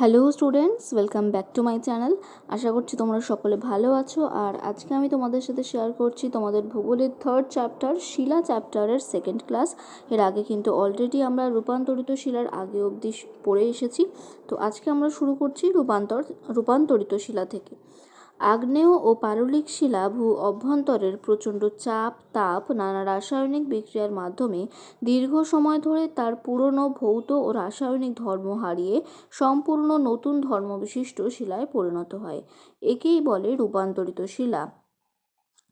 Hello students welcome back to my channel আশা করছি তোমরা সকলে ভালো আছো। আর আজকে আমি তোমাদের সাথে শেয়ার করছি তোমাদের ভূগোলের থার্ড চ্যাপ্টার শিলা চ্যাপ্টারের সেকেন্ড ক্লাস এর আগে কিন্তু অলরেডি আমরা রূপান্তরিত শিলার আগে অবধি পড়ে এসেছি। তো আজকে আমরা শুরু করছি রূপান্তর, রূপান্তরিত শিলা থেকে। আগ্নেয় ও পারলিক শিলা ভূ অভ্যন্তরের প্রচণ্ড চাপ, তাপ, নানা রাসায়নিক বিক্রিয়ার মাধ্যমে দীর্ঘ সময় ধরে তার পুরনো ভৌত ও রাসায়নিক ধর্ম হারিয়ে সম্পূর্ণ নতুন ধর্মবিশিষ্ট শিলায় পরিণত হয়। একেই বলে রূপান্তরিত শিলা।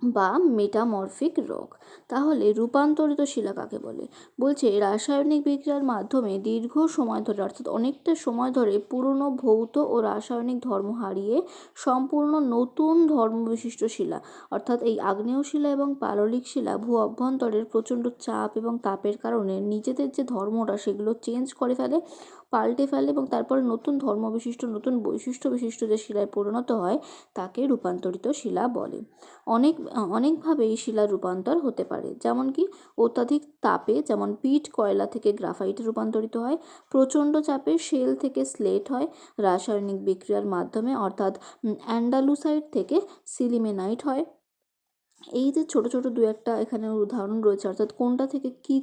বা মেটামরফিক রোগ। তাহলে রূপান্তরিত শিলা কাকে বলে? বলছে রাসায়নিক বিক্রিয়ার মাধ্যমে দীর্ঘ সময় ধরে, অর্থাৎ অনেকটা সময় ধরে পুরনো ভৌত ও রাসায়নিক ধর্ম হারিয়ে সম্পূর্ণ নতুন ধর্মবিশিষ্ট শিলা, অর্থাৎ এই আগ্নেয় শিলা এবং পাললিক শিলা ভূ অভ্যন্তরের প্রচণ্ড চাপ এবং তাপের কারণে নিজেদের যে ধর্মটা সেগুলো চেঞ্জ করে ফেলে পাল্টে ফেলে এবং তারপরে নতুন ধর্ম বিশিষ্ট নতুন বৈশিষ্ট্য বিশিষ্ট যে শিলায় পরিণত হয়, তাকে রূপান্তরিত শিলা বলে। অনেক অনেকভাবে এই শিলার রূপান্তর হতে পারে। যেমন কি অত্যাধিক তাপে, যেমন পিট কয়লা থেকে গ্রাফাইটে রূপান্তরিত হয়, প্রচণ্ড চাপে শেল থেকে স্লেট হয়, রাসায়নিক বিক্রিয়ার মাধ্যমে, অর্থাৎ অ্যান্ডালুসাইড থেকে সিলিমেনাইট হয়। এই যে ছোট ছোট দু একটা এখানে উদাহরণ রয়েছে, অর্থাৎ কোনটা থেকে কী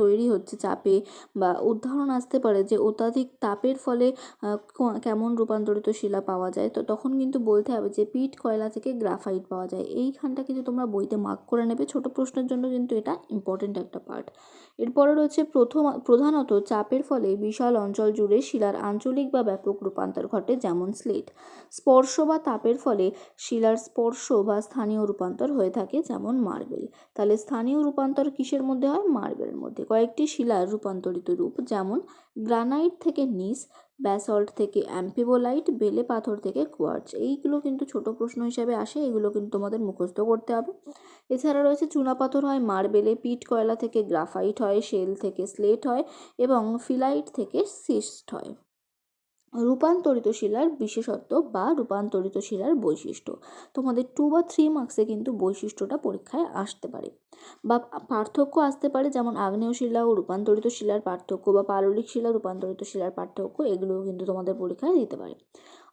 তৈরি হচ্ছে চাপে বা উদাহরণ আসতে পারে যে অত্যাধিক তাপের ফলে কেমন রূপান্তরিত শিলা পাওয়া যায়? তো তখন কিন্তু বলতে হবে যে পিট কয়লা থেকে গ্রাফাইট পাওয়া যায়। এইখানটা কিন্তু তোমরা বইতে মার্ক করে নেবে। ছোট প্রশ্নের জন্য কিন্তু এটা ইম্পর্টেন্ট একটা পার্ট এরপরে রয়েছে প্রথম, প্রধানত চাপের ফলে বিশাল অঞ্চল জুড়ে শিলার আঞ্চলিক বা ব্যাপক রূপান্তর ঘটে, যেমন স্লেট। স্পর্শ বা তাপের ফলে শিলার স্পর্শ বা স্থানীয় রূপান্তর হয়ে থাকে, যেমন মার্বেল। তাহলে স্থানীয় রূপান্তর কিসের মধ্যে হয়? মার্বেলের মধ্যে। কয়েকটি শিলার রূপান্তরিত রূপ, যেমন গ্রানাইট থেকে নিস ব্যাসল্ট থেকে অ্যাম্পিবোলাইট বেলে পাথর থেকে কোয়ার্চ এইগুলো কিন্তু ছোট প্রশ্ন হিসাবে আসে, এগুলো কিন্তু তোমাদের মুখস্থ করতে হবে। এছাড়া রয়েছে চুনা পাথর হয় মার্বেলে পিট, কয়লা থেকে গ্রাফাইট হয় শেল থেকে স্লেট হয় এবং ফিলাইট থেকে সিস্ট হয়। রূপান্তরিত শিলার বিশেষত্ব বা রূপান্তরিত শিলার বৈশিষ্ট্য। তোমাদের টু বা থ্রি মার্কসে কিন্তু বৈশিষ্ট্যটা পরীক্ষায় আসতে পারে। বা পার্থক্য আসতে পারে, যেমন আগ্নেয় শিলা ও রূপান্তরিত শিলার পার্থক্য বা পাললিক শিলা, রূপান্তরিত শিলার পার্থক্য, এগুলোও কিন্তু তোমাদের পরীক্ষায় দিতে পারে।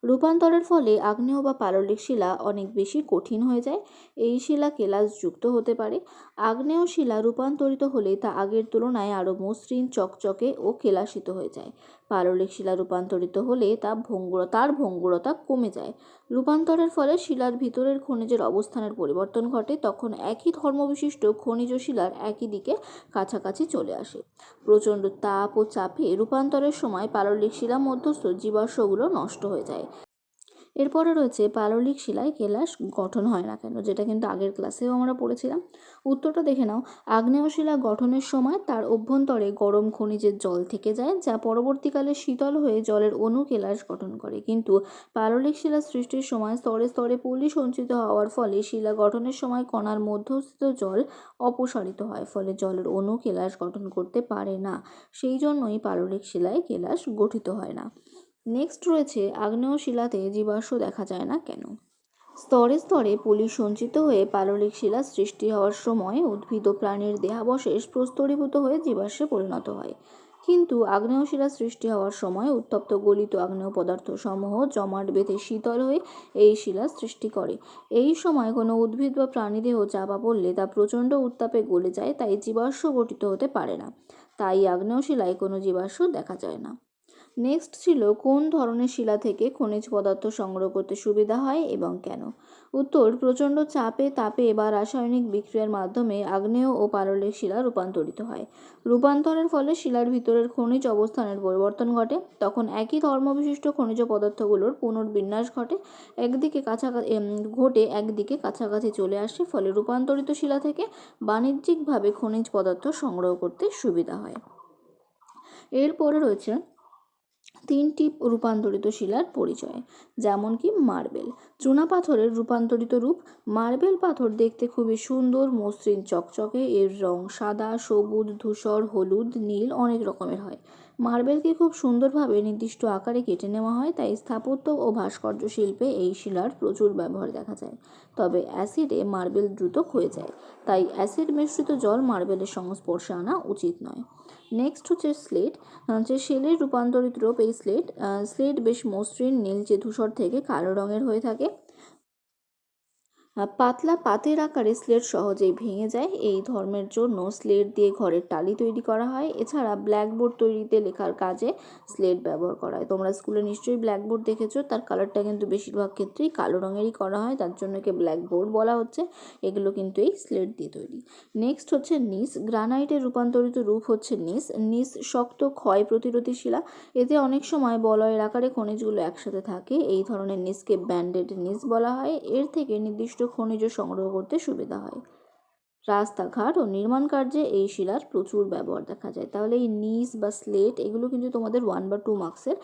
রূপান্তরের ফলে আগ্নেয় বা পাললিক শিলা অনেক বেশি কঠিন হয়ে যায়, এই শিলা কেলাসযুক্ত হতে পারে। আগ্নেয় শিলা রূপান্তরিত হলে তা আগের তুলনায় আরও মসৃণ, চকচকে ও কেলাসিত হয়ে যায়। পাললিক শিলা রূপান্তরিত হলে তা ভঙ্গুর, তার ভঙ্গুরতা কমে যায়। রূপান্তরের ফলে শিলার ভিতরের খনিজের অবস্থানের পরিবর্তন ঘটে, তখন একই ধর্মবিশিষ্ট খনিজ শিলার একই দিকে কাছাকাছি চলে আসে। প্রচণ্ড তাপ ও চাপে রূপান্তরের সময় পাললিক শিলা মধ্যস্থ জীবাশ্মগুলো নষ্ট হয়ে যায়। এরপরে রয়েছে পাললিক শিলায় কেলাস গঠন হয় না কেন, যেটা কিন্তু আগের ক্লাসেও আমরা পড়েছিলাম। উত্তরটা দেখে নাও। আগ্নেয় শিলা গঠনের সময় তার অভ্যন্তরে গরম খনিজের জল থেকে যায়, যা পরবর্তীকালে শীতল হয়ে জলের অণু কেলাস গঠন করে। কিন্তু পাললিক শিলা সৃষ্টির সময় স্তরে স্তরে পলি সঞ্চিত হওয়ার ফলে শিলা গঠনের সময় কণার মধ্যস্থিত জল অপসারিত হয়, ফলে জলের অণু কেলাস গঠন করতে পারে না। সেই জন্যই পাললিক শিলায় কেলাস গঠিত হয় না। নেক্সট রয়েছে আগ্নেয় শিলাতে জীবাশ্ম দেখা যায় না কেন? স্তরে স্তরে পলি সঞ্চিত হয়ে পাললিক শিলা সৃষ্টি হওয়ার সময় উদ্ভিদ ও প্রাণীর দেহাবশেষ প্রস্তরীভূত হয়ে জীবাশ্মে পরিণত হয়। কিন্তু আগ্নেয় শিলা সৃষ্টি হওয়ার সময় উত্তপ্ত গলিত আগ্নেয় পদার্থ সমূহ জমাট বেঁধে শীতল হয়ে এই শিলা সৃষ্টি করে। এই সময় কোনো উদ্ভিদ বা প্রাণীদেহ চাপা পড়লে তা প্রচণ্ড উত্তাপে গলে যায়, তাই জীবাশ্ম গঠিত হতে পারে না। তাই আগ্নেয় শিলায় কোনো জীবাশ্ম দেখা যায় না। নেক্সট ছিল কোন ধরনের শিলা থেকে খনিজ পদার্থ সংগ্রহ করতে সুবিধা হয় এবং কেন? উত্তর, প্রচণ্ড চাপে তাপে বা রাসায়নিক বিক্রিয়ার মাধ্যমে আগ্নেয় ও পাললিক শিলা রূপান্তরিত হয়। রূপান্তরের ফলে শিলার ভিতরের খনিজ অবস্থানের পরিবর্তন ঘটে। তখন একই ধর্মবিশিষ্ট খনিজ পদার্থগুলোর পুনর্বিন্যাস ঘটে। একদিকে কাছাকাছি ঘটে একদিকে কাছাকাছি চলে আসে, ফলে রূপান্তরিত শিলা থেকে বাণিজ্যিকভাবে খনিজ পদার্থ সংগ্রহ করতে সুবিধা হয়। এরপরে রয়েছে তিনটি রূপান্তরিত শিলার পরিচয় যেমন কি মার্বেল। চুনা পাথরের রূপান্তরিত রূপ, মার্বেল পাথর দেখতে খুবই সুন্দর, মসৃণ, চকচকে, এর রং সাদা, সবুজ, ধূসর, হলুদ, নীল, অনেক রকমের হয়। মার্বেলকে খুব সুন্দরভাবে নির্দিষ্ট আকারে কেটে নেওয়া হয়, তাই স্থাপত্য ও ভাস্কর্য শিল্পে এই শিলার প্রচুর ব্যবহার দেখা যায়। তবে অ্যাসিডে মার্বেল দ্রুত ক্ষয়ে যায়, তাই অ্যাসিড মিশ্রিত জল মার্বেলের সংস্পর্শে আনা উচিত নয়। নেক্সট হচ্ছে স্লেট হচ্ছে শেলের রূপান্তরিত রূপ এই স্লেট স্লেট বেশ মসৃণ নীলচে ধূসর থেকে কালো রঙের হয়ে থাকে। পাতলা পাতের আকারে স্লেট সহজেই ভেঙে যায়। এই ধর্মের জন্য স্লেট দিয়ে ঘরের টালি তৈরি করা হয়। এছাড়া ব্ল্যাকবোর্ড তৈরিতে লেখার কাজে স্লেট ব্যবহার করা হয়। তোমরা স্কুলে নিশ্চয়ই ব্ল্যাকবোর্ড দেখেছ, তার কালারটা কিন্তু বেশিরভাগ ক্ষেত্রেই কালো রঙেরই করা হয়, তার জন্য একে ব্ল্যাকবোর্ড বলা হচ্ছে। এগুলো কিন্তু এই স্লেট দিয়ে তৈরি। নেক্সট হচ্ছে নিস। গ্রানাইটের রূপান্তরিত রূপ হচ্ছে নিস। নিস শক্ত, ক্ষয় প্রতিরোধী শিলা এতে অনেক সময় বলয়ের আকারে খনিজগুলো একসাথে থাকে। এই ধরনের নিসকে ব্যান্ডেড নিস বলা হয়। এর থেকে নির্দিষ্ট খনিজ সংগ্রহ করতে সুবিধা হয়। রাস্তাঘাট ও নির্মাণ কার্যে এই শিলার প্রচুর ব্যবহার দেখা যায়। তাহলে এই নিস বা স্লেট এগুলো কিন্তু তোমাদের ওয়ান বা টু মার্কসের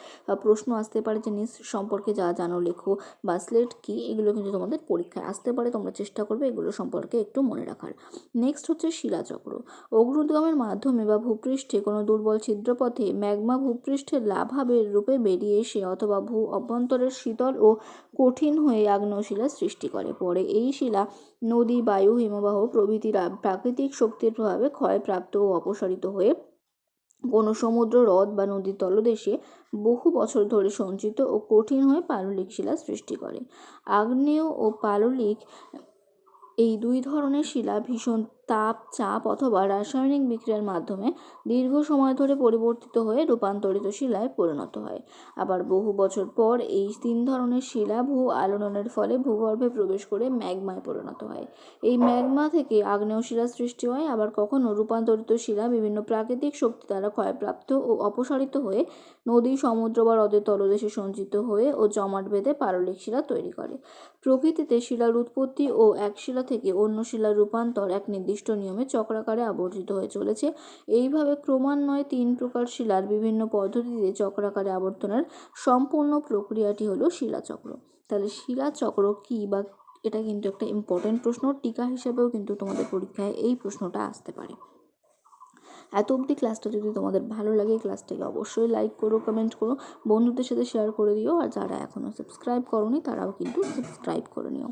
প্রশ্ন আসতে পারে যে নিস সম্পর্কে যা জানো লেখো বা স্লেট কি এগুলো কিন্তু তোমাদের পরীক্ষায় আসতে পারে, তোমরা চেষ্টা করবে এগুলো সম্পর্কে একটু মনে রাখার। নেক্সট হচ্ছে শিলাচক্র। অগ্নুদ্গমের মাধ্যমে বা ভূপৃষ্ঠে কোনো দুর্বল ছিদ্রপথে ম্যাগমা ভূপৃষ্ঠের লাভাবের রূপে বেরিয়ে এসে অথবা ভূ অভ্যন্তরের শীতল ও কঠিন হয়ে আগ্নেয় শিলা সৃষ্টি করে। পরে এই শিলা নদী, বায়ু, হিমবাহ প্রভৃতি প্রাকৃতিক শক্তির প্রভাবে ক্ষয়প্রাপ্ত ও অপসারিত হয়ে কোনো সমুদ্র, হ্রদ বা নদীর তলদেশে বহু বছর ধরে সঞ্চিত ও কঠিন হয়ে পাললিক শিলা সৃষ্টি করে। আগ্নেয় ও পাললিক এই দুই ধরনের শিলা ভীষণ তাপ, চাপ অথবা রাসায়নিক বিক্রিয়ার মাধ্যমে দীর্ঘ সময় ধরে পরিবর্তিত হয়ে রূপান্তরিত শিলায় পরিণত হয়। আবার বহু বছর পর এই তিন ধরনের শিলা ভূ আলোড়নের ফলে ভূগর্ভে প্রবেশ করে ম্যাগমায় পরিণত হয়। এই ম্যাগমা থেকে আগ্নেয় শিলা সৃষ্টি হয়, আবার কখনো রূপান্তরিত শিলা বিভিন্ন প্রাকৃতিক শক্তি দ্বারা ক্ষয়প্রাপ্ত ও অপসারিত হয়ে নদী, সমুদ্র বা হ্রদের তলদেশে সঞ্চিত হয়ে ও জমাট বেঁধে পারলিক শিলা তৈরি করে। প্রকৃতিতে শিলার উৎপত্তি ও এক শিলা থেকে অন্য শিলার রূপান্তর এক নির্দিষ্ট নিয়মে চক্রাকারে আবর্তিত হয়ে চলেছে। এইভাবে ক্রমান্বয়ে তিন প্রকার শিলার বিভিন্ন পদ্ধতিতে চক্রাকারে আবর্তনের সম্পূর্ণ প্রক্রিয়াটি হলো শিলাচক্র। তাহলে শিলাচক্র কী বা এটা কিন্তু একটা ইম্পর্টেন্ট প্রশ্ন, টিকা হিসেবেও কিন্তু তোমাদের পরীক্ষায় এই প্রশ্নটা আসতে পারে। এত অবধি ক্লাসটা যদি তোমাদের ভালো লাগে ক্লাসটাকে অবশ্যই লাইক করো কমেন্ট করো, বন্ধুদের সাথে শেয়ার করে দিও, আর যারা এখনও সাবস্ক্রাইব করনি, তারাও কিন্তু সাবস্ক্রাইব করে নিও।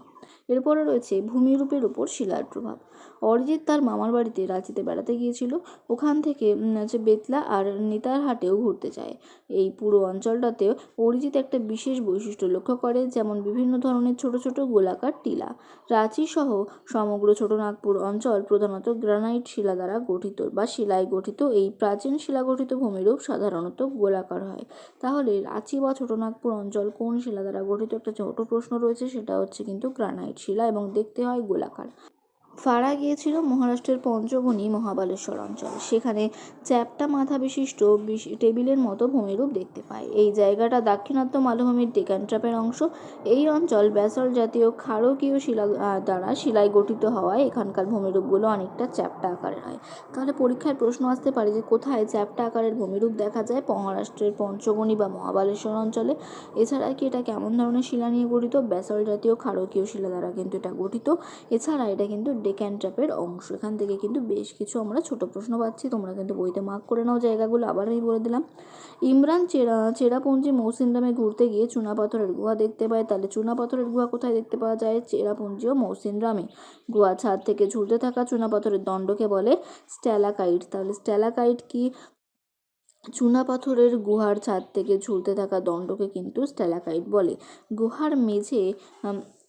এরপরে রয়েছে ভূমিরূপের উপর শিলার প্রভাব। অরিজিৎ তার মামার বাড়িতে রাঁচিতে বেড়াতে গিয়েছিল। ওখান থেকে হচ্ছে বেতলা আর নেতারহাটেও ঘুরতে যায়। এই পুরো অঞ্চলটাতে অরিজিৎ একটা বিশেষ বৈশিষ্ট্য লক্ষ্য করে, যেমন বিভিন্ন ধরনের ছোট ছোট গোলাকার টিলা। রাঁচি সহ সমগ্র ছোটনাগপুর অঞ্চল প্রধানত গ্রানাইট শিলা দ্বারা গঠিত বা শিলায় গঠিত। এই প্রাচীন শিলা গঠিত ভূমিরূপ সাধারণত গোলাকার হয়। তাহলে রাঁচি বা ছোটনাগপুর অঞ্চল কোন শিলা দ্বারা গঠিত? একটা ছোট প্রশ্ন রয়েছে, সেটা হচ্ছে কিন্তু গ্রানাইট শিলা এবং দেখতে হয় গোলাকার। ফাড়া গিয়েছিল মহারাষ্ট্রের পঞ্চগণী মহাবালেশ্বর অঞ্চল। সেখানে চ্যাপ্টা মাথা বিশিষ্ট বিশ- টেবিলের মতো ভূমিরূপ দেখতে পায়। এই জায়গাটা দাক্ষিণাত্য মালভূমির ডেকানট্রাপের অংশ। এই অঞ্চল ব্যাসল জাতীয় ক্ষারকীয় শিলা দ্বারা শিলায় গঠিত হওয়ায় এখানকার ভূমিরূপগুলো অনেকটা চ্যাপ্টা আকারের হয়। তাহলে পরীক্ষায় প্রশ্ন আসতে পারে যে কোথায় চ্যাপ্টা আকারের ভূমিরূপ দেখা যায় মহারাষ্ট্রের পঞ্চগণী বা মহাবালেশ্বর অঞ্চলে। এছাড়া কি এটা কেমন ধরনের শিলা নিয়ে গঠিত? ব্যাসল জাতীয় ক্ষারকীয় শিলা দ্বারা কিন্তু এটা গঠিত। এছাড়া এটা কিন্তু ডেক্যান ট্র্যাপের অংশ। এখান থেকে কিন্তু বেশ কিছু আমরা ছোট প্রশ্ন পাচ্ছি। তোমরা কিন্তু বইতে মার্ক করে নাও জায়গাগুলো। আবার আমি বলে দিলাম, ইমরান চেরা, চেরাপুঞ্জি মৌসিনরামে ঘুরতে গিয়ে চুনাপাথরের গুহা দেখতে পায়। তাহলে চুনাপাথরের গুহা কোথায় দেখতে পাওয়া যায়? চেরাপুঞ্জি ও মৌসিনরামে গুহা ছাদ থেকে ঝুলতে থাকা চুনাপাথরের দণ্ডকে বলে স্ট্যালাকাইট। তাহলে স্ট্যালাকাইট কি? চুনাপাথরের গুহার ছাদ থেকে ঝুলতে থাকা দণ্ডকে কিন্তু স্ট্যালাকাইট বলে। গুহার মেঝে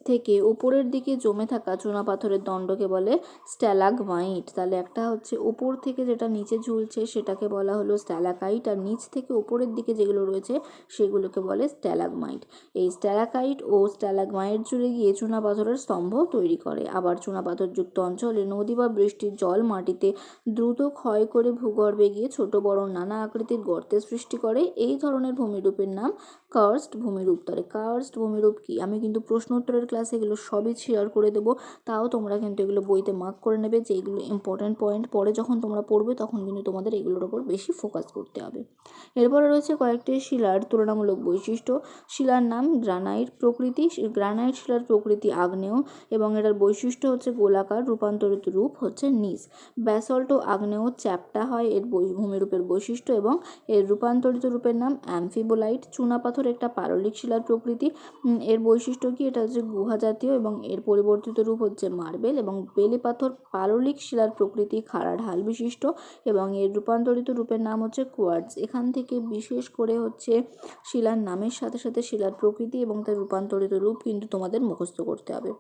থেকে উপরের দিকে জমে থাকা চুনাপাথরের দণ্ডকে বলে স্ট্যালাগমাইট। তাহলে একটা হচ্ছে উপর থেকে যেটা নিচে ঝুলছে সেটাকে বলা হলো স্ট্যালাকাইট আর নিচ থেকে উপরের দিকে যেগুলো রয়েছে সেগুলোকে বলে স্ট্যালাগমাইট। এই স্ট্যালাকাইট ও স্ট্যালাগমাইট জুড়ে গিয়ে চুনাপাথরের স্তম্ভ তৈরি করে। আবার চুনাপাথরযুক্ত অঞ্চলে নদী বা বৃষ্টির জল মাটিতে দ্রুত ক্ষয় করে ভূগর্ভে গিয়ে ছোট বড় নানা আকৃতির গর্তের সৃষ্টি করে। এই ধরনের ভূমিরূপের নাম কার্স্ট ভূমিরূপ, তাহলে কার্স্ট ভূমিরূপ কি? আমি কিন্তু প্রশ্ন উত্তরের ক্লাসে এগুলো সবই শেয়ার করে দেবো, তাও তোমরা কিন্তু এগুলো বইতে মার্ক করে নেবে যে এগুলো ইম্পর্ট্যান্ট পয়েন্ট পরে যখন তোমরা পড়বে তখন কিন্তু তোমাদের এগুলোর ওপর বেশি ফোকাস করতে হবে। এরপরে রয়েছে কয়েকটি শিলার তুলনামূলক বৈশিষ্ট্য। শিলার নাম গ্রানাইট প্রকৃতি গ্রানাইট শিলার প্রকৃতি আগ্নেয় এবং এটার বৈশিষ্ট্য হচ্ছে গোলাকার রূপান্তরিত রূপ হচ্ছে নিস ব্যাসল্ট ও আগ্নেয় চ্যাপ্টা হয় এর ভূমিরূপের বৈশিষ্ট্য এবং এর রূপান্তরিত রূপের নাম অ্যামফিবোলাইট চুনাপাথর একটা পারলিক শিলার প্রকৃতি। এর বৈশিষ্ট্য কি? এটা হচ্ছে গুহা জাতীয় এবং এর পরিবর্তিত রূপ হচ্ছে মার্বেল এবং বেলে পাথর পাললিক শিলার প্রকৃতি খাড়া ঢাল বিশিষ্ট এবং এর রূপান্তরিত রূপের নাম হচ্ছে কোয়ার্টস এখান থেকে বিশেষ করে হচ্ছে শিলার নামের সাথে সাথে শিলার প্রকৃতি এবং তার রূপান্তরিত রূপ কিন্তু তোমাদের মুখস্থ করতে হবে।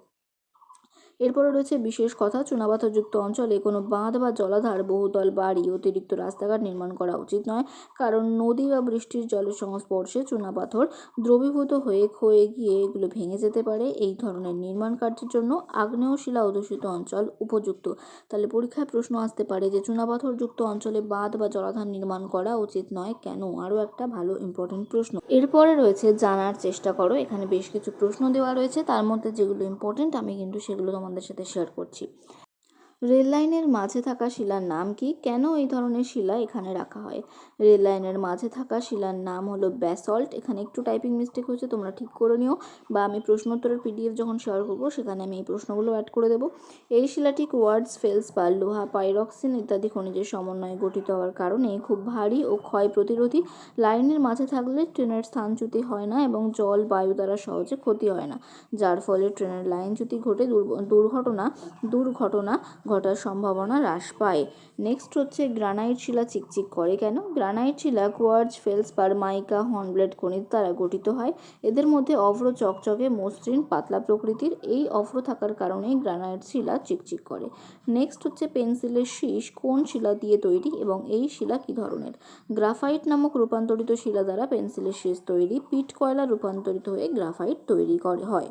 এরপরে রয়েছে বিশেষ কথা চুনাপাথরযুক্ত অঞ্চলে কোনো বাঁধ বা জলাধার, বহুতল বাড়ি, অতিরিক্ত রাস্তাঘাট নির্মাণ করা উচিত নয়। কারণ নদী বা বৃষ্টির জলের সংস্পর্শে চুনাপাথর দ্রবীভূত হয়ে ক্ষয়ে গিয়ে এগুলো ভেঙে যেতে পারে। এই ধরনের নির্মাণ কার্যের জন্য আগ্নেয় শিলা অধ্যুষিত অঞ্চল উপযুক্ত। তাহলে পরীক্ষায় প্রশ্ন আসতে পারে যে চুনাপাথরযুক্ত অঞ্চলে বাঁধ বা জলাধার নির্মাণ করা উচিত নয় কেন? আরও একটা ভালো ইম্পর্টেন্ট প্রশ্ন। এরপরে রয়েছে, জানার চেষ্টা করো। এখানে বেশ কিছু প্রশ্ন দেওয়া রয়েছে। তার মধ্যে যেগুলো ইম্পর্টেন্ট আমি কিন্তু সেগুলো তোমাদের সাথে শেয়ার করছি। রেল লাইনের মাঝে থাকা শিলার নাম কি? কেন এই ধরনের শিলা এখানে রাখা হয়? রেল লাইনের মাঝে থাকা শিলার নাম হলো ব্যাসল্ট। এখানে একটু টাইপিং মিস্টেক হয়েছে, তোমরা ঠিক করে নিও। বা আমি প্রশ্নোত্তরের পিডিএফ যখন শেয়ার করব, সেখানে আমি এই প্রশ্নগুলো অ্যাড করে দেবো। এই শিলাটি কোয়ার্ডস ফেলস বা লোহা, পাইরক্সিন ইত্যাদি খনিজের সমন্বয়ে গঠিত হওয়ার কারণে খুব ভারী ও ক্ষয় প্রতিরোধী। লাইনের মাঝে থাকলে ট্রেনের স্থানচ্যুতি হয় না এবং জল, বায়ু দ্বারা সহজে ক্ষতি হয় না। যার ফলে ট্রেনের লাইনচ্যুতি ঘটে দুর্ঘটনা দুর্ঘটনা ঘটার সম্ভাবনা হ্রাস পায়। নেক্সট হচ্ছে গ্রানাইট শিলা চিকচিক করে কেন? গ্রানাইট শিলা, কোয়ার্জ ফেলসপার মাইকা হর্নব্লেড খনিজ দ্বারা গঠিত হয়। এদের মধ্যে অভ্র চকচকে মসৃণ পাতলা প্রকৃতির এই অভ্র থাকার কারণে গ্রানাইট শিলা চিকচিক করে। নেক্সট হচ্ছে পেন্সিলের শীষ, কোন শিলা দিয়ে তৈরি এবং এই শিলা কী ধরনের? গ্রাফাইট নামক রূপান্তরিত শিলা দ্বারা পেন্সিলের শীষ তৈরি, পিট কয়লা রূপান্তরিত হয়ে গ্রাফাইট তৈরি করে, হয়।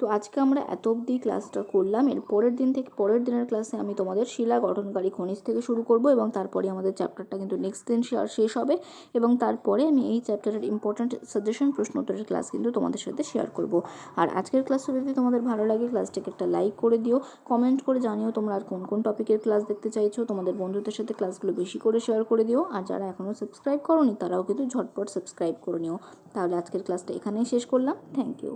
তো আজকে আমরা এত অবধি ক্লাসটা করলাম। এর পরের দিন থেকে, পরের দিনের ক্লাসে আমি তোমাদের শিলা গঠনকারী খনিজ থেকে শুরু করব এবং তারপরে আমাদের চ্যাপ্টারটা কিন্তু নেক্সট দিন শেষ হবে এবং তারপরে আমি এই চ্যাপ্টারের ইম্পর্ট্যান্ট সাজেশন প্রশ্ন উত্তরের ক্লাস কিন্তু তোমাদের সাথে শেয়ার করব। আর আজকের ক্লাসটা যদি তোমাদের ভালো লাগে ক্লাসটাকে একটা লাইক করে দিও কমেন্ট করে জানিও তোমরা আর কোন কোন টপিকের ক্লাস দেখতে চাইছো। তোমাদের বন্ধুদের সাথে ক্লাসগুলো বেশি করে শেয়ার করে দিও। আর যারা এখনও সাবস্ক্রাইব করোনি, তারাও কিন্তু ঝটপট সাবস্ক্রাইব করে নিও। তাহলে আজকের ক্লাসটা এখানেই শেষ করলাম। Thank you